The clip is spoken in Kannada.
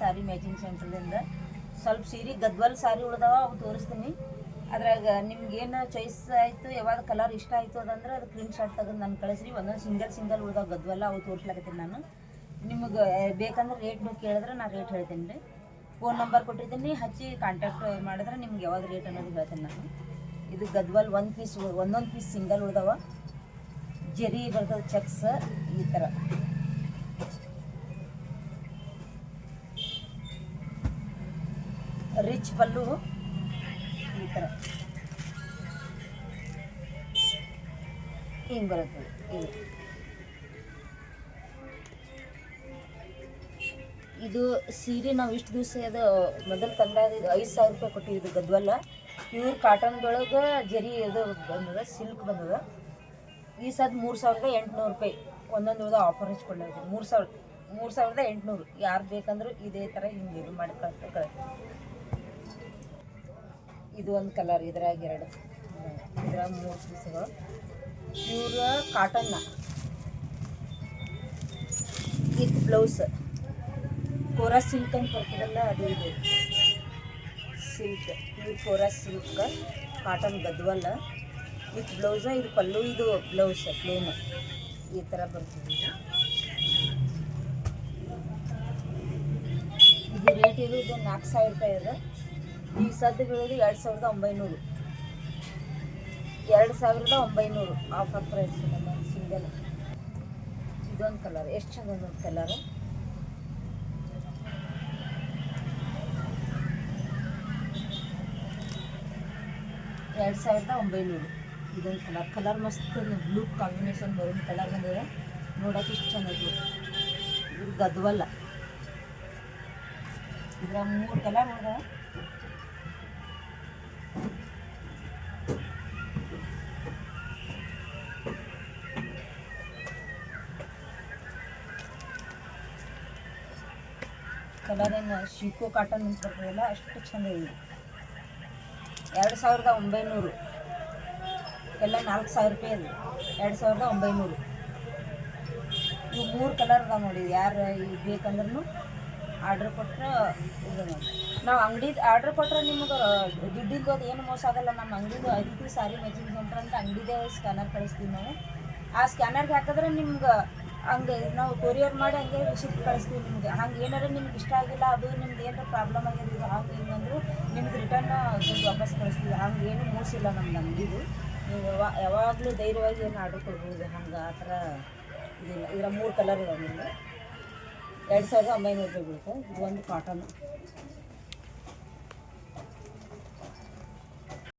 ಸಾರಿ ಮ್ಯಾಚಿಂಗ್ ಸೆಂಟ್ರದಿಂದ ಸ್ವಲ್ಪ ಸೀರೆ ಗದ್ವಲ್ ಸಾರಿ ಉಳ್ದಾವ, ಅವು ತೋರಿಸ್ತೀನಿ. ಅದ್ರಾಗ ನಿಮ್ಗೇನು ಚಾಯ್ಸ್ ಆಯಿತು, ಯಾವಾಗ ಕಲರ್ ಇಷ್ಟ ಆಯಿತು ಅದಂದ್ರೆ ಅದು ಸ್ಕ್ರೀನ್ ಶಾಟ್ ತೆಗೆದು ನಾನು ಕಳಿಸ್ರಿ. ಒಂದೊಂದು ಸಿಂಗಲ್ ಸಿಂಗಲ್ ಉಳ್ದಾವ ಗದ್ವಲ್ಲ ಅವು ತೋರಿಸ್ಲಾಕತ್ತೀನಿ ನಾನು. ನಿಮಗೆ ಬೇಕಂದ್ರೆ ರೇಟ್ ಕೇಳಿದ್ರೆ ನಾನು ರೇಟ್ ಹೇಳ್ತೀನಿ ರೀ. ಫೋನ್ ನಂಬರ್ ಕೊಟ್ಟಿದ್ದೀನಿ, ಹಚ್ಚಿ ಕಾಂಟ್ಯಾಕ್ಟ್ ಮಾಡಿದ್ರೆ ನಿಮ್ಗೆ ಯಾವಾಗ ರೇಟ್ ಅನ್ನೋದು ಹೇಳ್ತೀನಿ ನಾನು. ಇದು ಗದ್ವಲ್ ಒಂದು ಪೀಸ್ ಒಂದೊಂದು ಪೀಸ್ ಸಿಂಗಲ್ ಉಳ್ದಾವ. ಜರಿ ಬರ್ತದೆ ಚೆಕ್ಸ್ ಈ ಥರ ರಿಚ್ ಪಲ್ಲು ಈ ಥರ ಹಿಂಗೆ ಬರುತ್ತೆ. ಇದು. ಸೀರೆ ನಾವು ಇಷ್ಟು ದಿವಸ ಅದು ಮೊದಲು ತಂದಾಗ ಐದು ಸಾವಿರ ರೂಪಾಯಿ ಕೊಟ್ಟಿದ್ದು ಗದ್ವಲ್ಲ. ಪ್ಯೂರ್ ಕಾಟನ್ದೊಳಗೆ ಜರಿ ಅದು ಬಂದದ, ಸಿಲ್ಕ್ ಬಂದದ. ಈ ಸದ್ ಮೂರು ಸಾವಿರದ ಎಂಟುನೂರು ರೂಪಾಯಿ. ಒಂದೊಂದು ಉಳ್ದ ಆಫರ್ ಹಚ್ಕೊಳ್ಳೋದು. ಮೂರು ಸಾವಿರ, ಮೂರು ಸಾವಿರದ ಎಂಟುನೂರು. ಯಾರು ಬೇಕಂದ್ರೂ ಇದೇ ಥರ ಹಿಂಗೆ ಇದು ಮಾಡಿ ಕಳ್ತ ಇದು ಒಂದು ಕಲರ್ ಇದ್ರಾಗ ಎರಡು. ಇದ್ರಾಗ ಮೂರು ಪೀಸ್ಗಳು. ಪ್ಯೂರ್ ಕಾಟನ್ನ ವಿತ್ ಬ್ಲೌಸ್ ಕೋರಾ ಸಿಲ್ಕ್ ಅಂತ ಬರ್ತದಲ್ಲ, ಅದು ಇದು. Silk pure kora silk cotton Gadwal with blouse ಇದು ಪಲ್ಲು, ಇದು ಬ್ಲೌಸ್ ಪ್ಲೇನ್ ಈ ಥರ ಬರ್ತದೆ. ಇದು ರೇಟ್ ಇರೋದು ನಾಲ್ಕು ಸಾವಿರ ರೂಪಾಯಿ ಇದೆ ಈ ಸದ್ದು ಬೀಳೋದು ಎರಡು ಸಾವಿರದ ಒಂಬೈನೂರು. ಎರಡು ಸಾವಿರದ ಒಂಬೈನೂರು ಆಫರ್ ಪ್ರೈಸ್ ಸಿಂಗಲ್. ಇದೊಂದು ಕಲರ್ ಎಷ್ಟು ಚಂದ ಒಂದು ಕಲರ್ ಎರಡು ಸಾವಿರದ ಒಂಬೈನೂರು. ಇದೊಂದು ಕಲರ್ ಕಲರ್ ಮಸ್ತ್ ಬ್ಲೂ ಕಾಂಬಿನೇಷನ್ ಬರೋದು ಕಲರ್ ಬಂದಿದೆ. ನೋಡೋಕೆ ಇಷ್ಟು ಚೆನ್ನಾಗಿ ಇದು ಗದ್ವಲ್ಲ. ಇದ್ರ ಮೂರು ಕಲರ್ ಅದ ಕಲರ್ ಏನು ಶಿಕೋ ಕಾಟನ್ ಅಂತ ಬರ್ತದಲ್ಲ ಅಷ್ಟು ಚಂದ ಇದೆ. ಎರಡು ಸಾವಿರದ ಒಂಬೈನೂರು. ಎಲ್ಲ ನಾಲ್ಕು ಸಾವಿರ ರೂಪಾಯಿ ಅದು. ಎರಡು ಸಾವಿರದ ಒಂಬೈನೂರು. ಇವು ಮೂರು ಕಲರ್ ಅದಾವೆ ನೋಡಿ ಯಾರು ಇದು ಬೇಕಂದ್ರೂ ಆರ್ಡ್ರ್ ಕೊಟ್ಟರೆ ಇದು ನಾವು ಅಂಗಡಿ ಆರ್ಡ್ರ್ ಕೊಟ್ಟರೆ ನಿಮ್ಗೆ ದುಡ್ಡಿಂದು ಅದು ಏನು ಮೋಸ ಆಗಲ್ಲ. ನಮ್ಮ ಅಂಗಡಿದು ಐದು ಸಾರಿ ಮ್ಯಾಚಿಂಗ್ ಸೆಂಟ್ರ್ ಅಂತ ಅಂಗಡಿದೇ ಸ್ಕ್ಯಾನರ್ ಕಳಿಸ್ತೀವಿ ನಾವು. ಆ ಸ್ಕ್ಯಾನರ್ಗೆ ಹಾಕಿದ್ರೆ ನಿಮ್ಗೆ ಹಂಗೆ ನಾವು ಕೊರಿಯರ್ ಮಾಡಿ ಹಂಗೆ ರಿಸಿಪ್ಟ್ ಕಳಿಸ್ತೀವಿ ನಿಮಗೆ. ಹಂಗೆ ಏನಾರ ನಿಮ್ಗೆ ಇಷ್ಟ ಆಗಿಲ್ಲ, ಅದು ನಿಮ್ದು ಏನಾರ ಪ್ರಾಬ್ಲಮ್ ಆಗಿರ್ಬೋದು ಹಾಗೆ ಹಂಗೆ ಹಿಂಗಂದ್ರು ನಿಮ್ಗೆ ರಿಟರ್ನ್ ವಾಪಸ್ ಕಳಿಸ್ತೀವಿ. ಹಂಗೆ ಏನು ಮೋಸಿಲ್ಲ ನಮ್ಗೆ ಅಂಗಡಿದು ನೀವು ಯಾವಾ, ಯಾವಾಗಲೂ ಧೈರ್ಯವಾಗಿ ಏನು ಆರ್ಡ್ರ್ ಕೊಡ್ಬೋದು, ಹಂಗೆ ಆ ಥರ ಇದಿಲ್ಲ. ಇದರ ಮೂರು ಕಲರ್ ಇದೆ ನಿಮಗೆ. ಎರಡು ಸಾವಿರದ ಒಂಬೈನೂರು ರೂಪಾಯಿ ಬೀಳುತ್ತೆ. ಇದು ಒಂದು ಕಾಟನ್